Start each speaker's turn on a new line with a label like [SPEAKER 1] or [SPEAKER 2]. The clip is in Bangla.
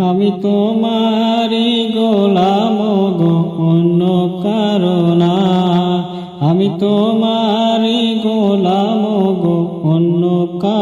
[SPEAKER 1] আমি তোমারি গোলাম গো অন্য কারণা আমি তোমারি গোলাম গো অন্য কার